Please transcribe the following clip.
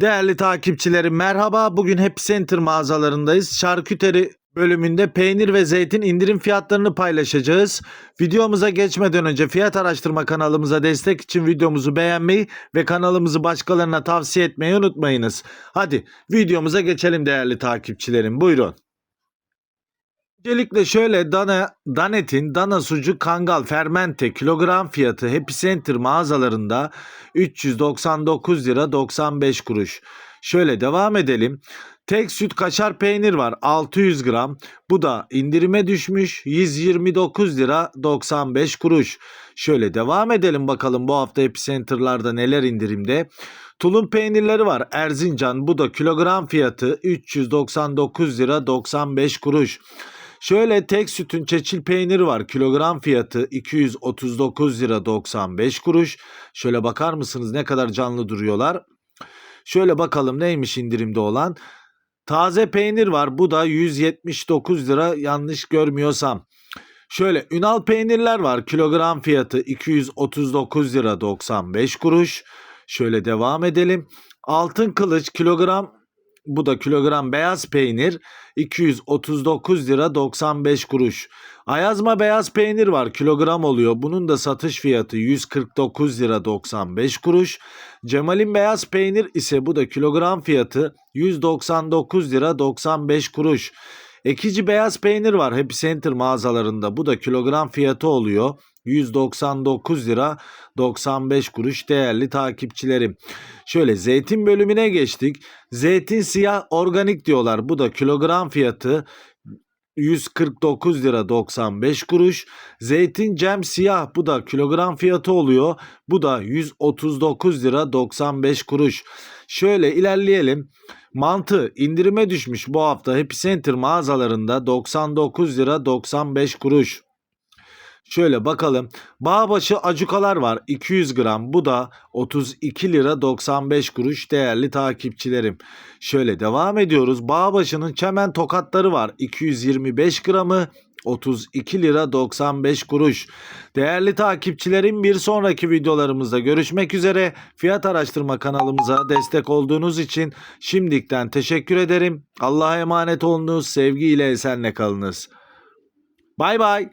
Değerli takipçilerim merhaba. Bugün Happy Center mağazalarındayız. Şarküteri bölümünde peynir ve zeytin indirim fiyatlarını paylaşacağız. Videomuza geçmeden önce fiyat araştırma kanalımıza destek için videomuzu beğenmeyi ve kanalımızı başkalarına tavsiye etmeyi unutmayınız. Hadi videomuza geçelim değerli takipçilerim. Buyurun. Öncelikle şöyle dana, Danet'in dana sucuk kangal fermente kilogram fiyatı Happy Center mağazalarında 399 lira 95 kuruş. Şöyle devam edelim. Tek süt kaşar peynir var 600 gram. Bu da indirime düşmüş 129 lira 95 kuruş. Şöyle devam edelim bakalım bu hafta Epicenter'larda neler indirimde. Tulum peynirleri var Erzincan bu da kilogram fiyatı 399 lira 95 kuruş. Şöyle tek sütün çeçil peyniri var. Kilogram fiyatı 239 lira 95 kuruş. Şöyle bakar mısınız ne kadar canlı duruyorlar. Şöyle bakalım neymiş indirimde olan. Taze peynir var. Bu da 179 lira yanlış görmüyorsam. Şöyle Ünal peynirler var. Kilogram fiyatı 239 lira 95 kuruş. Şöyle devam edelim. Altın kılıç kilogram bu da kilogram beyaz peynir 239 lira 95 kuruş. Ayazma beyaz peynir var kilogram oluyor. Bunun da satış fiyatı 149 lira 95 kuruş. Cemal'in beyaz peynir ise bu da kilogram fiyatı 199 lira 95 kuruş. Ekici beyaz peynir var Happy Center mağazalarında. Bu da kilogram fiyatı oluyor. 199 lira 95 kuruş değerli takipçilerim. Şöyle zeytin bölümüne geçtik. Zeytin siyah organik diyorlar. Bu da kilogram fiyatı 149 lira 95 kuruş. Zeytin cem siyah bu da kilogram fiyatı oluyor. Bu da 139 lira 95 kuruş. Şöyle ilerleyelim. Mantı indirime düşmüş bu hafta Happy Center mağazalarında 99 lira 95 kuruş. Şöyle bakalım. Bağbaşı acukalar var 200 gram. Bu da 32 lira 95 kuruş değerli takipçilerim. Şöyle devam ediyoruz. Bağbaşı'nın çemen tokatları var 225 gramı. 32 lira 95 kuruş. Değerli takipçilerim bir sonraki videolarımızda görüşmek üzere. Fiyat araştırma kanalımıza destek olduğunuz için şimdikten teşekkür ederim. Allah'a emanet olunuz. Sevgiyle esenle kalınız. Bay bay.